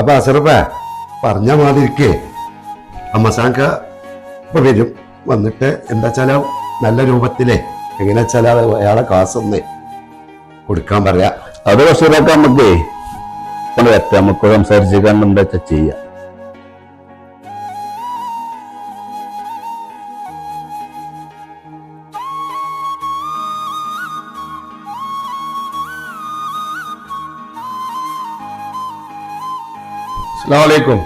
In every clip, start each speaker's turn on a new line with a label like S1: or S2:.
S1: അപ്പൊ അസറപ്പ പറഞ്ഞ മാതിരിക്കേ അമ്മസാങ്ക ഇപ്പൊ വരും. വന്നിട്ട് എന്താ വെച്ചാൽ നല്ല രൂപത്തിലേ എങ്ങനെ വെച്ചാൽ അയാളെ കാശൊന്ന് കൊടുക്കാൻ പറയാ.
S2: അത് പക്ഷേ നമുക്ക് നമുക്ക് സംസാരിച്ച് കണ്ടെന്താ ചെയ്യാം.
S3: അസ്സലാമലൈക്കും.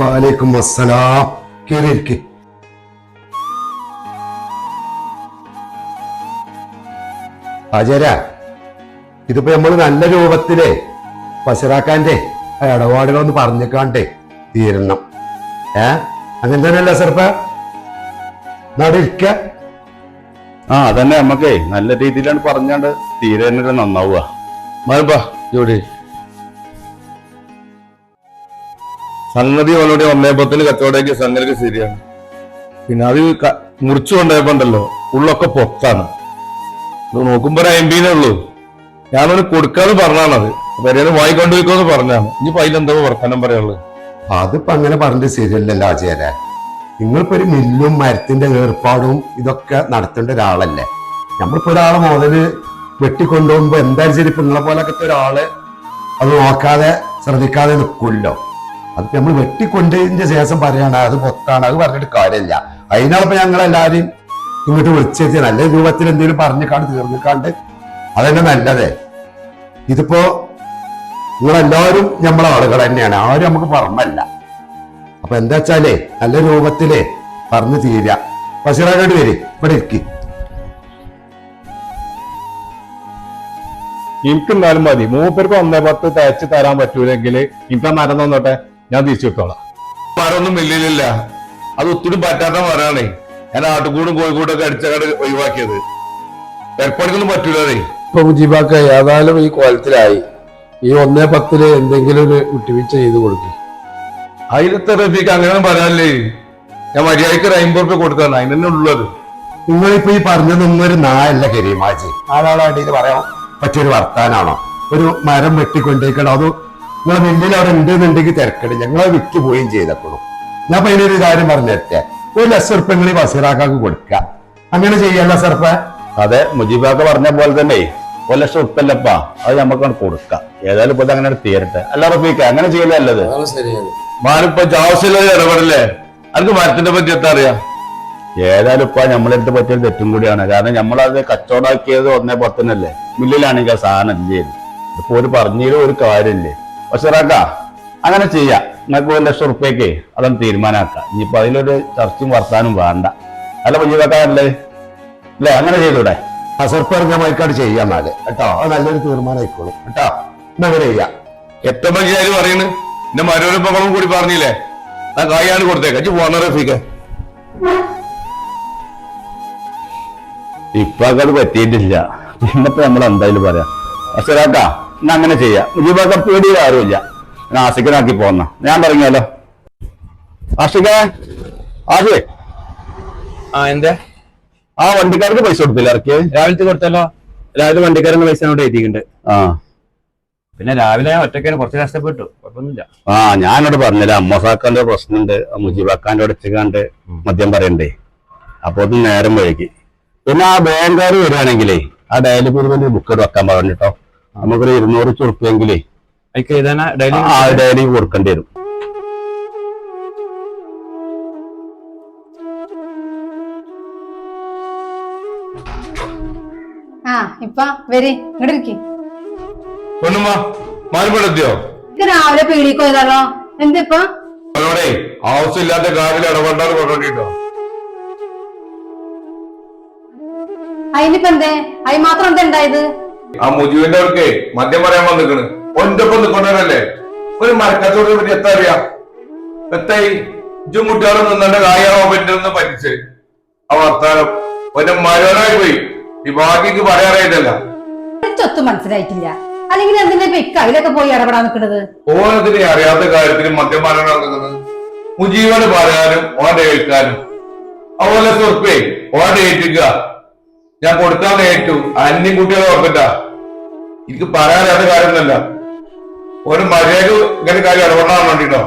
S1: വാലേക്കും അസ്സലാം കേറിയിരിക്കെ. ആചാര ഇതിപ്പോ നമ്മൾ നല്ല രൂപത്തിലെ പശറാക്കാന്റെ ആ ഇടപാടുകളൊന്ന് പറഞ്ഞേക്കാണ്ടേ തീരണം. ഏ? അങ്ങനെ തന്നെയല്ല സർപ്പ? നടിരിക്ക.
S2: ആ അതന്നെ നമ്മക്കേ നല്ല രീതിയിലാണ് പറഞ്ഞാണ്ട് തീരെ നന്നാവുക.
S3: മാനപ്പാ ജോഡി സംഗതി അവനോട് ഒന്നേപ്പത്തിന് കച്ചവടമാക്കിയ സംഗതി ശരിയാണ്. പിന്നെ അത് മുറിച്ചു കൊണ്ടുപോയപ്പോണ്ടല്ലോ ഉള്ളൊക്കെ പൊത്താണ്. നോക്കുമ്പോ ഒരു പിന്നെ ഉള്ളൂ. ഞാനൊന്ന് കൊടുക്കാന്ന് പറഞ്ഞാണത്. പെരേന്ന് വാങ്ങിക്കൊണ്ടുപോയിക്കോന്ന് പറഞ്ഞാണ് ഇനിയിപ്പോ അതിലെന്തോ വർത്തമാനം പറയുള്ളു
S1: അതിപ്പോ അങ്ങനെ പറഞ്ഞിട്ട് ശരിയല്ലല്ലോ ആചാര നിങ്ങളിപ്പോ ഒരു മില്ലും മരത്തിന്റെ ഏർപ്പാടും ഇതൊക്കെ നടത്തേണ്ട ഒരാളല്ലേ? നമ്മളിപ്പോ ഒരാളെ മുതൽ വെട്ടിക്കൊണ്ടുപോകുമ്പോ എന്തായാലും ശരി ഇപ്പൊ നിങ്ങളെ പോലൊക്കെ ഒരാൾ അത് നോക്കാതെ ശ്രദ്ധിക്കാതെ നിൽക്കുമല്ലോ. അതിപ്പോ നമ്മൾ വെട്ടിക്കൊണ്ടതിന്റെ ശേഷം പറയാണ് അത് പൊത്താണ് അത് പറഞ്ഞിട്ട് കാര്യമില്ല. അതിനാളിപ്പോ ഞങ്ങളെല്ലാരും ഇങ്ങോട്ട് വിളിച്ചെത്തി നല്ല രൂപത്തിൽ എന്തെങ്കിലും പറഞ്ഞിക്കാണ്ട് തീർന്നിക്കാണ്ട് അതന്നെ നല്ലതേ. ഇതിപ്പോ നിങ്ങളെല്ലാവരും നമ്മളെ ആളുകൾ തന്നെയാണ് ആരും നമുക്ക് പറഞ്ഞല്ല. അപ്പൊ എന്താ വെച്ചാലേ നല്ല രൂപത്തിലേ പറഞ്ഞു തീരാ. ബഷീറാകേണ്ടി വരും ഇവിടെ ഇരിക്കി.
S3: എനിക്ക് എന്നാലും മതി. മൂപ്പർക്ക് ഒന്നേ പത്ത് തയ്ച്ച് തരാൻ പറ്റൂലെങ്കിൽ എനിക്ക് മരം തന്നോട്ടെ ഞാൻ തിരിച്ചു വിട്ടോളാം. മരമൊന്നും മില്ലിലില്ല. അത് ഒത്തിരി പറ്റാത്ത മരമാണേ ഞാൻ ആട്ടുകൂടും കോഴിക്കൂടൊക്കെ അടിച്ചകട് ഒഴിവാക്കിയത്. ഏർപ്പാടിക്കൊന്നും പറ്റൂലേ
S4: ഇപ്പൊ മുജീബാക്ക ഏതായാലും ഈ കോലത്തിലായി. ഈ ഒന്നേ പത്തിൽ എന്തെങ്കിലും ഒരു വിട്ടുവീഴ്ച ചെയ്ത് കൊടുക്കും.
S3: അതിലത്തെ റഫീക്ക് അങ്ങനെ പറയാനല്ലേ? ഞാൻ മര്യാദയ്ക്ക് ഒരു അമ്പത് റുപ്യ കൊടുത്താണ് അതിന് തന്നെ ഉള്ളത്.
S1: നിങ്ങളിപ്പോ ഈ പറഞ്ഞതൊന്നും ഒരു നായല്ല കരീമാജി ആരാളായിട്ട് ഇത് പറയാം പറ്റിയൊരു വർത്താനാണോ? ഒരു മരം വെട്ടിക്കൊണ്ടേക്കണം? അത് നിങ്ങളെ മുന്നിൽ അവിടെ ഉണ്ടെന്നുണ്ടെങ്കിൽ ഞങ്ങൾ ഞങ്ങളെ വിറ്റ് പോവുകയും ചെയ്തപ്പോഴും. ഞാൻ പിന്നെ ഒരു കാര്യം പറഞ്ഞിട്ടേ. ഒരു ലക്ഷം ഉറുപ്പങ്ങൾ ഈ ബസീറാക്കാക്ക് കൊടുക്കുക. അങ്ങനെ ചെയ്യല്ല സർപ്പ
S2: അതെ മുജീബാക്ക പറഞ്ഞ പോലെ തന്നെ. ഒരു ലക്ഷം ഉറുപ്പല്ലപ്പാ അത് നമുക്ക് കൊടുക്ക. ഏതായാലും ഇപ്പൊ അങ്ങനെ തീരട്ടെ. അല്ല റഫീക്ക അങ്ങനെ ചെയ്യലേ അല്ലത്
S3: മാനിപ്പോ ആവശ്യമില്ലാതെ ഇടപെടല്ലേ അനക്ക് മരത്തിന്റെ പറ്റി എത്താ അറിയാം.
S2: ഏതായാലും ഇപ്പൊ നമ്മളെടുത്ത് പറ്റിയ തെറ്റും കൂടിയാണ്. കാരണം നമ്മളത് കച്ചവടാക്കിയത് ഒന്നേ പത്തിനല്ലേ മില്ലിലാണെങ്കിൽ ആ സാധനം ഇല്ലേ. ഇപ്പൊ ഒരു പറഞ്ഞതിലും ഒരു കാര്യമില്ലേ. പക്ഷെ അങ്ങനെ ചെയ്യാം. നിങ്ങൾക്ക് ഒരു ലക്ഷം ഉറുപ്പ്യക്ക് അതൊന്ന് തീരുമാനമാക്കാം ഇനിയിപ്പോൾ അതിലൊരു ചർച്ചയും വർത്താനും വേണ്ട. അല്ല മുജീബാക്കല്ലേ അല്ലേ അങ്ങനെ ചെയ്തൂടെ?
S1: അസർപ്പ് പറഞ്ഞ മൈക്കാട് ചെയ്യാം എന്നാൽ. കേട്ടോ? അത് നല്ലൊരു തീരുമാനമായിക്കോളും. കേട്ടോ? എന്നാ അങ്ങനെ ചെയ്യാം?
S3: എത്ര മണിയായാലും പറയുന്നു. എന്റെ മരോരപ്പങ്ങളും കൂടി പറഞ്ഞില്ലേ? ഞാൻ കായാണ് കൊടുത്തേക്ക. അച്ഛൻ പോന്ന റഫീക്ക്
S2: ഇപ്പൊ അത് പറ്റിയിട്ടില്ല. ഇന്നിപ്പോ നമ്മൾ എന്തായാലും പറയാം എന്നാ അങ്ങനെ ചെയ്യാം. മുജീബാക്ക പേടിയിൽ ആരുമില്ല. ഞാൻ ആസിഖനാക്കി പോന്ന. ഞാൻ പറഞ്ഞല്ലോ. ആഷിക ആശേ.
S5: ആ എന്താ?
S2: ആ വണ്ടിക്കാർക്ക് പൈസ കൊടുത്തില്ല ഇറക്കിയത്
S5: രാവിലത്തെ കൊടുത്തല്ലോ. രാവിലെ വണ്ടിക്കാരന് പൈസ അങ്ങോട്ട് എത്തിയിട്ടുണ്ട്.
S2: ആ.
S5: പിന്നെ രാവിലെ ഞാൻ കുറച്ച് കഷ്ടപ്പെട്ടു. കുഴപ്പമൊന്നുമില്ല.
S2: ആ ഞാനോട് പറഞ്ഞില്ല അമ്മസാക്കാന്റെ പ്രശ്നമുണ്ട്. മുജീബാക്കാന്റെ കണ്ട് മദ്യം പറയണ്ടേ. അപ്പൊ അത് നേരം വൈകി. പിന്നെ ആ ബാങ്കുകാർ വരികയാണെങ്കിലേ ആ ഡയലി പൂർവം ബുക്ക് വെക്കാൻ പറഞ്ഞിട്ടോ. നമുക്കൊരു ഇരുന്നൂറ് ചുരുപ്പെങ്കിലേ
S5: അതിക്ക് ഡെയിലി
S2: ആ ഡയലി കൊടുക്കേണ്ടി വരും.
S6: ആ ഇപ്പ വരി ഇങ്ങോട്ട് ഇരിക്കി. രാവിലെ പീടിക്ക് പോയതാണോ? എന്തിപ്പ
S3: ആവശ്യമില്ലാത്ത കാര്യത്തിൽ ഇടപെടാതെ കൊണ്ടോണ്ടിട്ടോ
S6: അതിനിപ്പ എന്തേ? അയി മാത്രം എന്താ ഉണ്ടായത്?
S3: ആ മുജുവിന്റെ അവർക്ക് മദ്യം പറയാൻ വന്നിക്കണ്. ഒന്റെ ഒപ്പം നിക്കൊണ്ടല്ലേ ഒരു മരക്കച്ചവടത്തെ പറ്റി എത്താ അറിയാം. എത്തായി. ഇജും കുട്ടികളും നിന്നെ കായാവാൻ പറ്റുന്ന പറ്റിച്ച്. ആ വർത്താനം. ഒന്റെ മരോനായി പോയി. ഈ ബാക്കിക്ക് പറയാറായിട്ടല്ല
S6: ഒത്തും മനസ്സിലായിട്ടില്ല. അല്ലെങ്കിൽ എന്തിനാ ഇപ്പൊ അതിലൊക്കെ പോയി ഇടപെടാൻ നിൽക്കുന്നത്
S3: ഓണത്തിന് അറിയാത്ത കാര്യത്തിന് മദ്യം പറയാനാണ് നിൽക്കുന്നത് മുജീവന് പറയാനും ഓന്റെ കേൾക്കാനും അതുപോലെ സുഹൃത്തേ ഓന്റെ ഏറ്റുക ഞാൻ കൊടുത്താൽ ഏറ്റു അന്യം കുട്ടികളെ ഓർക്കണ്ട എനിക്ക് പറയാനറിയാത്ത കാര്യമൊന്നുമല്ല ഒരു മര്യാദ ഇങ്ങനെ കാര്യം ഇടപെടാൻ വേണ്ടിട്ടോ?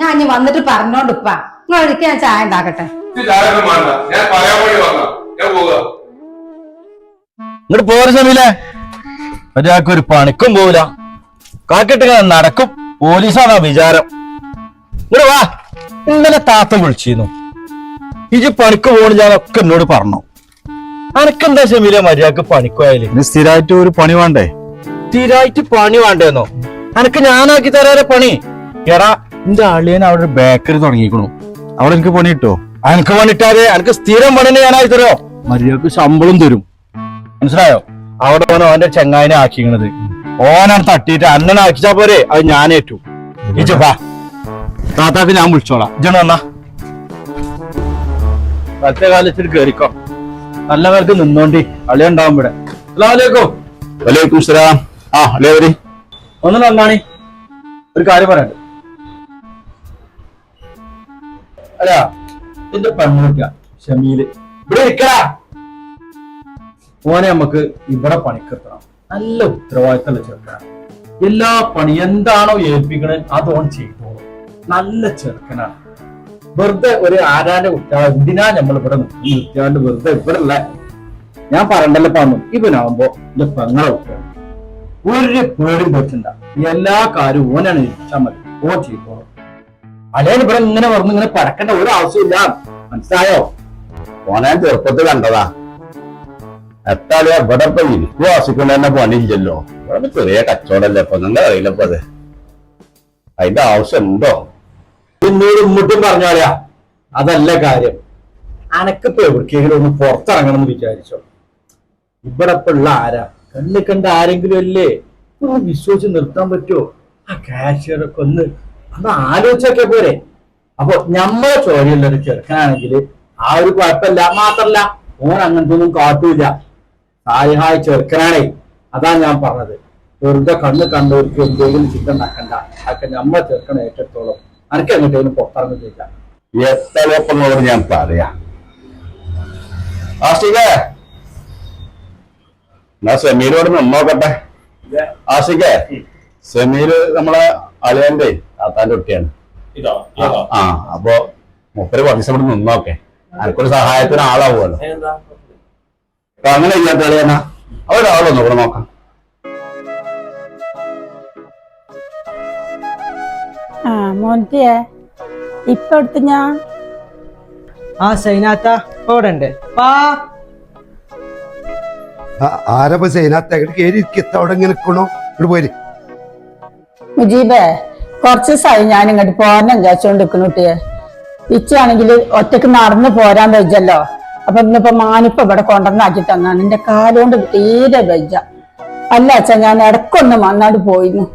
S6: ഞാൻ ഇനി വന്നിട്ട് പറഞ്ഞോണ്ട് ഉപ്പ. നിങ്ങൾ ഒരിക്കൽ ഞാൻ ചായ ഉണ്ടാക്കട്ടെ.
S3: ചായൊന്നും വേണ്ട. ഞാൻ പറയാൻ വേണ്ടി വന്ന. ഞാൻ പോവുക
S7: ഇങ്ങോട്ട് പോരെ സമീലെ. ഒരാൾക്ക് ഒരു പണിക്കും പോവില്ല. കാക്കിട്ട് ഇങ്ങനെ നടക്കും. പോലീസാണ് വിചാരം. ഇങ്ങോട്ട് വാ. ഇന്നലെ താത്ത വിളിച്ചിരുന്നു. ഇജ് പണിക്ക് പോകണ ഞാനൊക്കെ എന്നോട് പറഞ്ഞു. അനക്കെന്താ ഷമീല മര്യാദയ്ക്ക് പണിക്കോയാൽ
S2: ഇനി സ്ഥിരമായിട്ട് ഒരു പണി വേണ്ടേ?
S7: സ്ഥിരമായിട്ട് പണി വേണ്ടേന്നോ അനക്ക് ഞാനാക്കി തരാറെ പണി. എടാ
S2: എന്റെ അളിയൻ അവിടെ ഒരു ബേക്കറി തുടങ്ങിക്കണു അവിടെ എനിക്ക് പണി കിട്ടോ
S7: അനക്ക് പണിട്ടാരെ അനക്ക് സ്ഥിരം പണി ഞാനായി തരോ
S2: മര്യാദയ്ക്ക് ശമ്പളം തരും.
S7: മനസ്സിലായോ? അവിടെ ഓനോ അവന്റെ ചെങ്ങായിനെ ആക്കിക്കണത് ഓനാണ് തട്ടിയിട്ട് അന്നനെ ആക്കിച്ചാ പോരെ? അത് ഞാനേറ്റു ഇച്ചപ്പാ
S2: താത്താക്ക് ഞാൻ വിളിച്ചോളാം.
S7: ഇജണ വന്നാ. പറ്റേ കാലത്തിൽ കേറിക്കോ. നല്ല പേർക്ക് നിന്നോണ്ടി. അളി ഉണ്ടാവും ഇവിടെ. അസ്സലാമലൈക്കും
S2: വലൈക്കും സലാം. ആ അല്ലേ വരി.
S7: ഒന്ന് നന്നാണി. ഒരു കാര്യം പറയണ്ട് അല്ല എന്റെ പെണ്ണുക്ക ഷമീൽ. ഇവിടെ ഇരിക്കടാ. ഓനെ നമുക്ക് ഇവിടെ പണിക്കെത്തണം നല്ല ഉത്തരവാദിത്തമുള്ള ചെറുക്കനാണ്. എല്ലാ പണി എന്താണോ ഏൽപ്പിക്കണേ അത് ഓൻ ചെയ്തോളും. നല്ല ചെറുക്കനാണ്. വെറുതെ ഒരു ആരാന്റെ കുട്ടികളെ എന്തിനാ നമ്മൾ ഇവിടെ നിർത്തിയാണ്ട് വെറുതെ ഇവിടെ ഉള്ള ഞാൻ പറഞ്ഞല്ലോ പറഞ്ഞു ഇവനാവുമ്പോ എന്റെ പെങ്ങളെ കുട്ടിയാണ് ഒരു പേടി പറ്റണ്ട എല്ലാ കാര്യവും ഓനാണ് ഇരിച്ചാൽ മതി. ഓൻ ചെയ്തോളും. അല്ലേന് ഇവിടെ ഇങ്ങനെ വന്ന് ഇങ്ങനെ പരക്കേണ്ട ഒരു ആവശ്യമില്ല മനസ്സിലായോ?
S2: ഓനെ ചെറുപ്പത്തിൽ കണ്ടതാ. എത്താളിയാ ഇവിടെ ഇപ്പൊ എനിക്ക് വാസിക്കൊണ്ട് തന്നെ പണിയില്ലല്ലോ. ഇവിടെ ചെറിയ കച്ചവടല്ലേ ഇപ്പൊ. നിങ്ങൾ അറിയില്ലപ്പോ അത്. അതിന്റെ ആവശ്യം ഉണ്ടോ?
S7: എന്നോട് ഇങ്ങോട്ടും പറഞ്ഞാലയാ അതല്ല കാര്യം. അനക്കിപ്പോ എവിടേക്കെങ്കിലും ഒന്ന് പുറത്തിറങ്ങണം എന്ന് വിചാരിച്ചോ? ഇവിടെ ഇപ്പൊ ഉള്ള ആരാ? കണ്ണ് കണ്ട ആരെങ്കിലും അല്ലേ? ഒന്ന് വിശ്വസിച്ച് നിർത്താൻ പറ്റുമോ? ആ കാഷ്യറൊക്കെ ഒന്ന് ഒന്ന് ആലോചിച്ചൊക്കെ പോരെ. അപ്പൊ നമ്മളെ ചോരയുള്ള ഒരു ചെറുക്കനാണെങ്കിൽ ആ ഒരു കുഴപ്പമില്ല. മാത്രല്ല ഓൻ അങ്ങനത്തെ ഒന്നും കാട്ടൂല സായിഹായ ഹായ് ചെറുക്കനാണേ. അതാ ഞാൻ പറഞ്ഞത്. വെറുതെ കണ്ണ് കണ്ടവർക്ക് എന്തെങ്കിലും ചിന്ത ഉണ്ടാക്കണ്ട. അതൊക്കെ നമ്മളെ ചെറുക്കണ ഏറ്റെടുത്തോളം. അനക്ക് എങ്ങോട്ടേലും പുറത്തിറങ്ങി ചോദിക്കാം
S2: എത്തലപ്പങ്ങളോട് ഞാൻ പറയാ? ആഷികേ എന്നാ സെമീരോട് നിന്നോക്കട്ടെ ആഷികേ സെമീര് നമ്മളെ അളിയന്റെ താത്താന്റെ കുട്ടിയാണ്. ആ, അപ്പൊ മുപ്പര് കുറച്ച് ഇവിടെ നിന്നോക്കെ അനക്കൊരു സഹായത്തിന് ആളാവുമല്ലോ. അപ്പൊ അങ്ങനെ ഇല്ലാത്ത അളിയനാ. അവരാളൊന്നും ഇവിടെ നോക്കാം.
S8: ആ മോന്റിയെ ഇപ്പൊ എടുത്ത് ഞാൻ
S9: ആ സൈനാത്ത ഓടണ്ട് പാ
S1: ആരപ്പ സൈനാത്ത? കയറി ഇരിക്കത്ത അവിടെ ഇങ്ങനെ നിൽക്കണോ ഇവിടെ പോയി
S8: മുജീബേ കുറച്ച് ദിവസമായി ഞാൻ ഇങ്ങോട്ട് പോരാൻ വിചാരിച്ചോണ്ട് നിൽക്കുന്നു കുട്ടിയെ. ഇച്ചാണെങ്കിൽ ഒറ്റയ്ക്ക് നടന്നു പോരാൻ വെച്ചല്ലോ അപ്പൊ ഇന്നിപ്പോ മാനിപ്പ ഇവിടെ കൊണ്ടുവന്നാക്കി തന്നാണ് എന്റെ കാലുകൊണ്ട് തീരെ വെച്ച അല്ല അച്ഛാ ഞാൻ ഇടക്കൊന്ന് വന്നാട് പോയിരുന്നു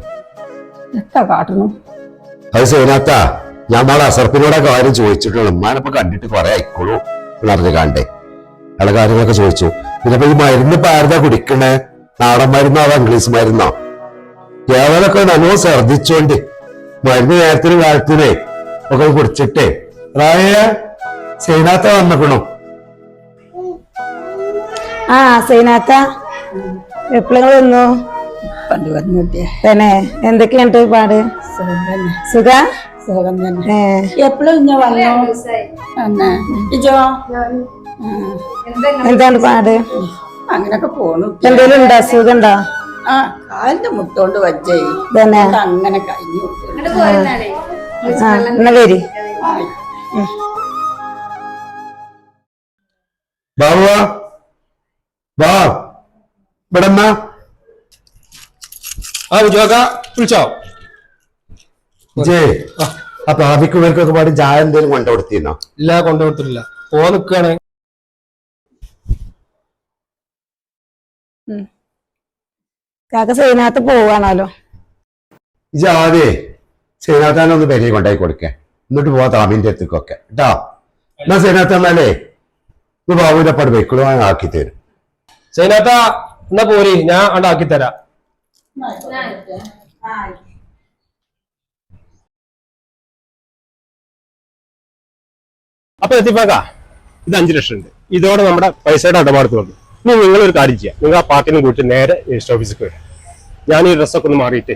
S8: എത്ര കാട്ടുന്നു?
S1: അത് സൈനാത്ത ഞാൻ നാളെ അസർപ്പിനോടെ കാര്യം ചോദിച്ചിട്ടുള്ളൂ. ഉമ്മാനപ്പൊ കണ്ടിട്ട് കുറെ ആയിക്കോളൂ. നടന്നു കണ്ടേ. അയാളെ കാര്യങ്ങളൊക്കെ ചോദിച്ചു. പിന്നെ ഈ മരുന്ന് ഇപ്പൊ ആരുതാ കുടിക്കണേ? നാടൻ മരുന്നോ അതോ ഇംഗ്ലീഷ് മരുന്നോ? കേവലൊക്കെ നല്ലോണം ശ്രദ്ധിച്ചോണ്ട് മരുന്ന് നേരത്തിനും കാലത്തിനെ ഒക്കെ കുടിച്ചിട്ടേ. റായ സൈനാത്ത വന്നിക്കണോ.
S8: ആ സൈനാത്ത. എപ്പോഴും വന്നു? പണ്ട് വന്നു കുട്ടിയെ തന്നെ. എന്തൊക്കെയുണ്ട് പാട്? സുഖ സുഖം? തന്നെ. എപ്പോഴും ഇഞ്ഞ വന്നു? ഇജോ? എന്താണ് പാട്? അങ്ങനൊക്കെ പോണു. എന്തേലും ഉണ്ടോ? സുഖം ഉണ്ടോ ആ കാലിന്റെ മുട്ടോണ്ട് വജ്ജേ അങ്ങനെ കഴിഞ്ഞു. ആ എന്നാ വരി.
S1: ബാബുവാ. ബാ. ഇവിടെ
S4: ആ ഉജോക്ക വിളിച്ചോ.
S1: ജേ ആ പ്രാപിക്കുന്നവർക്കൊക്കെ പാടി ചായ എന്തേലും കൊണ്ടുകൊടുത്തിരുന്നോ
S4: ഇല്ല കൊണ്ടുകൊടുത്തിട്ടില്ല പോ നിക്കാണ്
S8: കാക്ക സൈനകത്ത് പോവാണല്ലോ
S1: ഇജ് ആദ്യേ സേനാത്താനെ ഒന്ന് പെരിയ കൊണ്ടായി കൊടുക്കേ. എന്നിട്ട് പോവാ താമിന്റെ അടുത്തേക്കൊക്കെ. കേട്ടോ? എന്നാ സേനാത്ത എന്നാലേ? ഇത് ബാബുവിന്റെ പട് ആക്കി തരും
S4: സൈനാത്ത എന്നാ പോരി? ഞാൻ ഉണ്ടാക്കി തരാം അപ്പൊ എത്തിപ്പാക്ക ഇത് അഞ്ചു ലക്ഷം ഉണ്ട്. ഇതോടെ നമ്മുടെ പൈസയുടെ ഇടപാട് തീർന്നു. ഇനി നിങ്ങൾ ഒരു കാര്യം ചെയ്യാം. നിങ്ങൾ ആ പാർട്ടിനെ കൂട്ടി നേരെ രജിസ്റ്റർ ഓഫീസിൽ വരാം ഞാൻ ഈ ഡ്രസ്സൊക്കെ ഒന്ന് മാറിയിട്ട്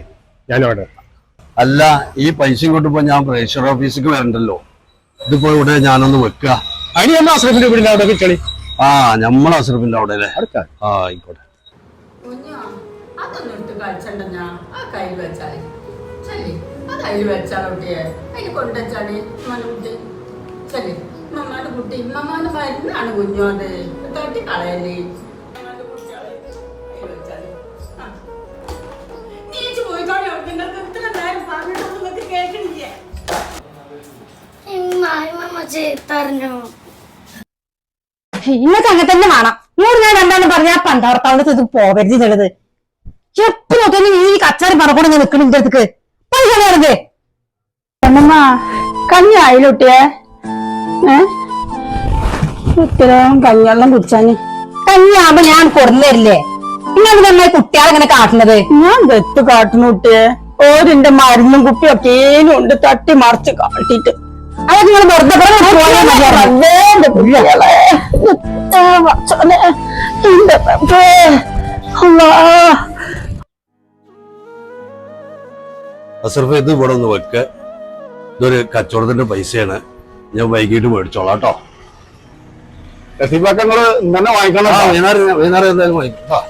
S3: ഞാൻ അവിടെ
S2: അല്ല ഈ പൈസ കൊണ്ടിപ്പോ ഞാൻ രജിസ്റ്റർ ഓഫീസിക്ക് വരണ്ടല്ലോ. ഇതിപ്പോ ഇവിടെ ഞാനൊന്ന് വെക്കുക
S3: അതിന് നമ്മൾ അസ്രഫിന്റെ വീടിന്റെ അവിടെ
S2: ആ നമ്മളെ അസറഫിന്റെ അവിടെ അല്ലേ? ആ ആയിക്കോട്ടെ.
S8: ഞാൻ ആ കയ്യിൽ വെച്ചാൽ ചെല്ലി. ആ കയ്യിൽ വെച്ചാൽ കുട്ടിയെ. അതിന് കൊണ്ടുവച്ചാൽ മോനെ കുട്ടി. ചെല്ലി. മമ്മാന്റെ കുട്ടി. മമ്മാന്റെ മരുന്നാണ് കുഞ്ഞോണ്ട് തട്ടി കളയല്ലേ. ആ.
S6: ഇന്നൊക്കെ അങ്ങനെ തന്നെ വേണം. ഇങ്ങോട്ട് ഞാൻ രണ്ടാണ് പറഞ്ഞ പണ്ടാർത്താവളത്ത് ഇത് പോവരുത് എന്നുള്ളത്. എപ്പോ നോക്കിയാലും നീ ഈ കച്ചാരി പറഞ്ഞോണ്ട് ഞാൻ നിൽക്കണം ഇന്റെ അടുത്തേക്ക്. പൈസ വേണ്ടേ
S8: എന്നമ്മ കഞ്ഞി ആയില്ലുട്ടിയെ ഏ? ഇത്രയും കഞ്ഞെള്ളം കുടിച്ചാന്
S6: കഞ്ഞാകുമ്പോ ഞാൻ കൊടുന്നു തരില്ലേ? നിങ്ങൾ തന്നെ കുട്ടികളെ ഇങ്ങനെ കാട്ടുന്നത്?
S8: ഞാൻ വെത്ത് കാട്ടുന്നു കുട്ടിയെ. ഓരിന്റെ മരുന്നും കുപ്പിയൊക്കെ ഏനും ഉണ്ട് തട്ടി മറിച്ച് കാട്ടിട്ട്
S6: അതൊക്കെ നിങ്ങൾ വെറുതെ പോയാൽ.
S2: അസർഫ് ഇത് ഇവിടെ ഒന്ന് വെക്ക. ഇതൊരു കച്ചവടത്തിന്റെ പൈസയാണ്. ഞാൻ വൈകിട്ട് മേടിച്ചോളാം കേട്ടോ.
S3: നിങ്ങൾ ഇന്നെ വാങ്ങിക്കണം?
S2: വൈകുന്നേരം വൈകുന്നേരം എന്തായാലും വാങ്ങിക്കാം.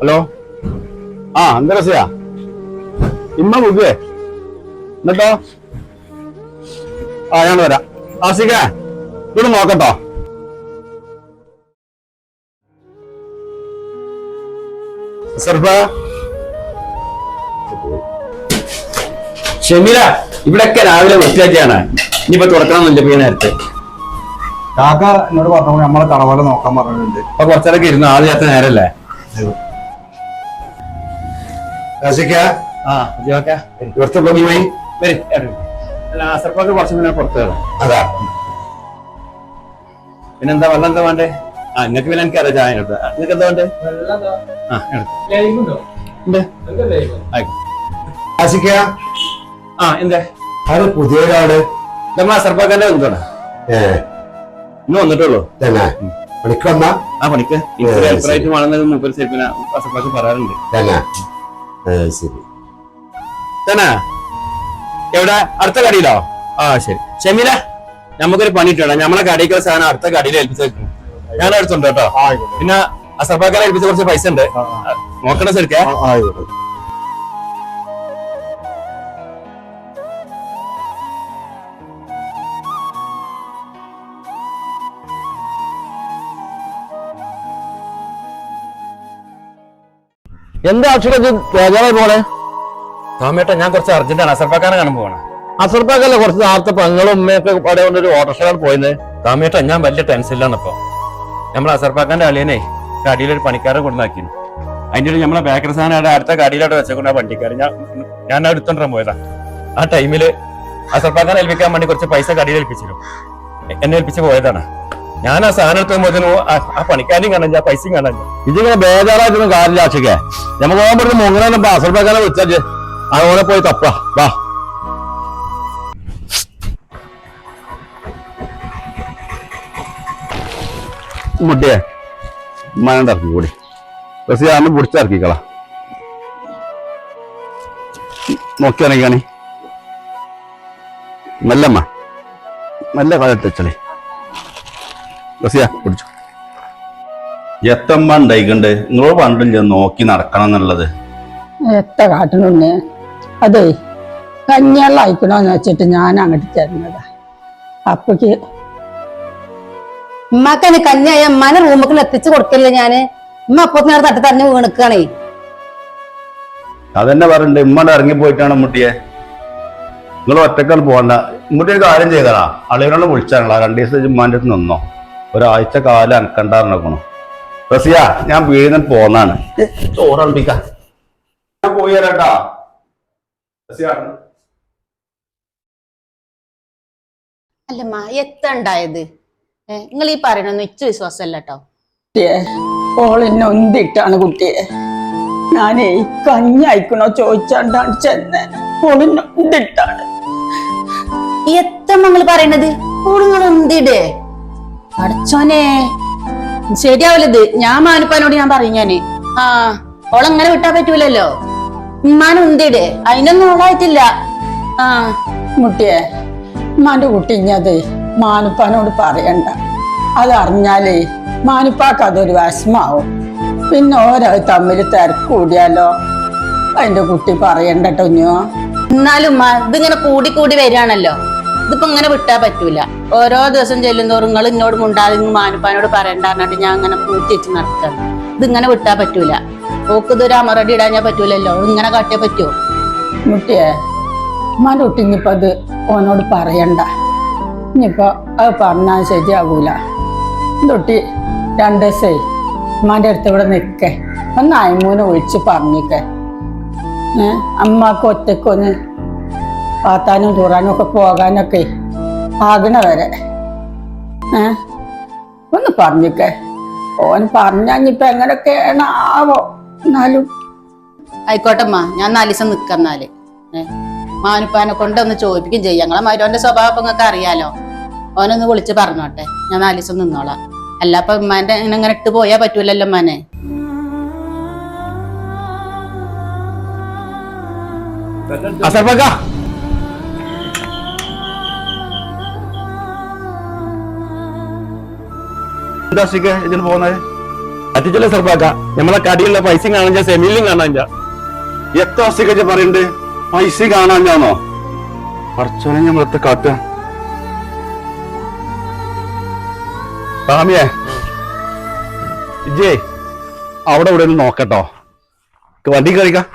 S3: ഹലോ? ആ എന്താ രസയാ ഇമ്മ മുഖേ എന്നിട്ടോ? ആ ഞാൻ വരാം. ആസിക്ക ഇവിടെ നോക്കട്ടോ.
S5: ഷമീല ഇവിടൊക്കെ രാവിലെ വൃത്തിയാക്കിയാണ്. ഇനിയിപ്പോ തുറക്കണമെന്നില്ല ഇപ്പൊ ഈ നേരത്തെ.
S7: കാക്ക എന്നോട് പറഞ്ഞു നമ്മളെ തടവല നോക്കാൻ പറഞ്ഞിട്ടുണ്ട്.
S5: അപ്പൊ കുറച്ചേരൊക്കെ ഇരുന്ന് ആൾ ചേർത്ത നേരല്ലേ? കുറച്ച് പുറത്ത്
S2: അതാ.
S5: പിന്നെന്താ വെള്ളം എന്താ വേണ്ടേ? ആ നിങ്ങൾക്ക് പിന്നെ എനിക്കറിയാം ചായ എടുത്ത് നിങ്ങൾക്ക് എന്താ വേണ്ടേ ആ എടുത്ത് ആ എന്തേ?
S1: അത് പുതിയൊരാൾ
S5: നമ്മൾ അസർപ്പാക്കന്റെ വന്നിട്ടാണ്
S1: ഏ.
S5: ഇന്ന് വന്നിട്ടുള്ളൂ.
S1: തന്നെ. പണിക്ക് വന്നാ?
S5: ആ പണിക്ക്.
S1: ശരി.
S5: ഹെൽപ്പറായിട്ട് വേണമെന്നത് മൂപ്പര് ശരിക്കും അസർപ്പാക്ക് പറയാറുണ്ട്.
S1: തന്നെ. ശരി.
S5: തന്നെ. എവിടെ? അടുത്ത കടയിലോ? ആ ശരി. ഷമീല നമുക്കൊരു പണി ഇട്ടോ നമ്മളെ കടയിലുള്ള സാധനം അടുത്ത കടയിൽ ഏൽപ്പിച്ച് ഞാൻ അടുത്തുണ്ട് കേട്ടോ പിന്നെ അസർപ്പാക്കാരെ ഏൽപ്പിച്ച കുറച്ച് പൈസ ഉണ്ട്. നോക്കണ ശരിക്കേ.
S3: എന്താ അക്ഷരത്തിൽ ബേജാറായി പോണേ
S5: തോമേട്ട ഞാൻ കുറച്ച് അർജന്റാണ്. അസർപ്പാക്കാനെ കാണാൻ പോകണം
S3: അസർപ്പാക്കല്ലേ കുറച്ച് നേരത്തെ പെങ്ങളും ഉമ്മയൊക്കെ അവിടെ കൊണ്ടൊരു ഓട്ടോഷാണ് പോയത്
S5: തോമേട്ട ഞാൻ വലിയ ടെൻഷനിലാണ് ഇപ്പൊ. നമ്മൾ അസർപ്പാക്കാന്റെ അളിയനെ കടിയിലൊരു പണിക്കാരെ കൊണ്ടാക്കിയിരുന്നു അതിന്റെ ഒരു നമ്മളെ ബേക്കറി സാധനം അടുത്ത കടിയിലോട്ട് വെച്ചേക്കൊണ്ട് ആ വണ്ടിക്കാരൻ. ഞാൻ ഞാൻ അവിടെ പോയതാ. ആ ടൈമിൽ അസർപ്പാക്കാൻ ഏൽപ്പിക്കാൻ വേണ്ടി കുറച്ച് പൈസ കടിയിൽ ഏൽപ്പിച്ചിരുന്നു. എന്നെ ഏൽപ്പിച്ച് പോയതാണ്. ഞാൻ ആ സാധനം എടുത്ത് പോകുമ്പോൾ ആ പണിക്കാരും കാണാൻ ആ പൈസയും കാണാൻ
S3: ഇതിങ്ങനെ ബേജാറായിട്ടൊന്നും കാര്യമില്ല ആശിക്കേ. നമുക്ക് പോകുമ്പോഴത്തെ മുങ്ങനെ അസർപ്പാക്കാനെ വിളിച്ചാൽ അതുപോലെ പോയി തപ്പാ വാ.
S2: മുട്ടിയെ മനണ്ട ഇറക്കി കൂടി ബസ് ഞാൻ പിടിച്ചിറക്കിക്കളാ നോക്കി ഇറങ്ങിക്കാണി. മെല്ലമ്മ. മെല്ലെ കളട്ടച്ചളി ബസിയാ പിടിച്ചു. എത്തമ്മ ഉണ്ടായിക്കണ്ട്. നിങ്ങളോ പണ്ടില്ല നോക്കി നടക്കണം എന്നുള്ളത്?
S8: എത്ര കാട്ടണുണ്ണേ അതേ കഞ്ഞെള്ളം അയക്കണോന്ന് വെച്ചിട്ട് ഞാൻ അങ്ങോട്ട് തരുന്നതാ. അപ്പക്ക്
S6: ഉമ്മാക്കന് കഞ്ഞായ ഉമ്മാനെ റൂമിൽ എത്തിച്ചു കൊടുക്കില്ല ഞാൻ. ഉമ്മ അപ്പൊ നേരം തട്ടി തറഞ്ഞ് വീണക്കാണേ.
S2: അതെന്നെ പറഞ്ഞിട്ട് ഇറങ്ങി പോയിട്ടാണ് മുട്ടിയെ നിങ്ങൾ ഒറ്റക്കാൾ പോകണ്ട. ഇങ്ങോട്ട് ഒരു കാര്യം ചെയ്തടാ. അളിയനോട് വിളിച്ചാണല്ലോ രണ്ടു ദിവസം ഉമ്മാന്റെ അടുത്ത് നിന്നോ. ഒരാഴ്ച കാലം അനക്കണ്ടാറുണ്ടാക്കണോ റസിയ ഞാൻ വീഴുന്ന പോന്നാണ്. ചോറൾപ്പിക്ക ഞാൻ പോയി തരാട്ടാ റസിയ.
S10: അല്ലമ്മ എത്തണ്ടായത് നിങ്ങൾ ഈ പറയണൊന്നും ഇച്ച വിശ്വാസമല്ല കേട്ടോ
S8: ഓളിന്നെ ഒന്നിട്ടാണ് കുട്ടിയെ. ഞാനേ കഞ്ഞി അയക്കണോ ചോദിച്ചാണ്ടാണ് ചെന്നെ. ഓളിന്നെ ഒന്നിട്ടാണ്.
S10: എത്ര നിങ്ങൾ പറയണത് എന്തിടേ? പഠിച്ചോനെ ശരിയാവില്ലത് ഞാൻ മാനുപ്പാനോട് ഞാൻ പറയും ഞാൻ. ആ ഓളങ്ങനെ വിട്ടാ പറ്റൂലല്ലോ. ഉമ്മാനും അതിനൊന്നും ഓളായിട്ടില്ല ആ.
S8: മുട്ടിയെ ഉമ്മാന്റെ കുട്ടി ഇഞ്ഞത് മാനുപ്പാനോട് പറയണ്ട. അതറിഞ്ഞാലേ മാനുപ്പാക്ക് അതൊരു വിഷമാവും. പിന്നെ ഓരോ തമ്മിൽ തിരക്ക് കൂടിയാലോ? അതിന്റെ കുട്ടി പറയണ്ടട്ടോ ഇഞ്ഞോ
S10: എന്നാലും ഇതിങ്ങനെ കൂടി കൂടി വരികയാണല്ലോ. ഇതിപ്പോ ഇങ്ങനെ വിട്ടാ പറ്റൂല. ഓരോ ദിവസം ചെല്ലുന്നോറും നിങ്ങൾ എന്നോട് മുണ്ടാതെ മാനുപ്പാനോട് പറയണ്ടെന്നിട്ട് ഞാൻ അങ്ങനെ പൂത്തി വെച്ച് ഇത് ഇതിങ്ങനെ വിട്ടാ പറ്റൂല. ഓക്ക് ഇതൊരു അമറടി ഞാൻ പറ്റൂലല്ലോ. ഇങ്ങനെ കാട്ടിയാ പറ്റുമോ
S8: മുട്ടിയേ ഉമ്മാന്റെ കുട്ടി ഇനിയിപ്പത് ഓനോട് പറയണ്ട. ഇനിയിപ്പോ അത് പറഞ്ഞാൽ ശരിയാകൂല തൊട്ടി രണ്ട് ദിവസേ ഉമ്മാന്റെ അടുത്ത് ഇവിടെ നിൽക്കേ. ഒന്ന് അയമൂനെ വിളിച്ച് പറഞ്ഞിക്കേ. അമ്മയ്ക്ക് ഒറ്റക്കൊന്ന് പാത്താനും തൂറാനും ഒക്കെ പോകാനൊക്കെ ആകണ ഏ? ഒന്ന് പറഞ്ഞിക്കേ. ഓൻ പറഞ്ഞിപ്പോ എങ്ങനെയൊക്കെയാണ് ആവോ? എന്നാലും.
S10: ആയിക്കോട്ടമ്മ ഞാൻ നാല് ദിവസം മാനുപ്പാനെ കൊണ്ടൊന്ന് ചോദിപ്പിക്കും ചെയ്യാം. ഞങ്ങളെ മരുവന്റെ സ്വഭാവം നിങ്ങൾക്ക് അറിയാലോ. ഓനൊന്ന് വിളിച്ച് പറഞ്ഞോട്ടെ. ഞാൻ നാല് ദിവസം നിന്നോളാം. അല്ല അപ്പൊ ഉമ്മാന്റെ ഇങ്ങനെ ഇട്ട് പോയാ പറ്റൂലല്ലോ ഉമ്മാനെ?
S2: ഇതിന് പോകുന്നത്?
S5: അറ്റിച്ചല്ല നമ്മളെ കടിയുള്ള പൈസയും കാണാൻ സെമിയിലും കാണാൻ
S2: എത്ര സിക്കച്ച് പൈസ കാണാൻ ഞാനോ പറച്ചോനെ ഞമ്മളത്തെ കാട്ടുക റാമിയേ ഇജേ അവിടെ ഇവിടെ നോക്കട്ടോ. വണ്ടി കളിക്കാം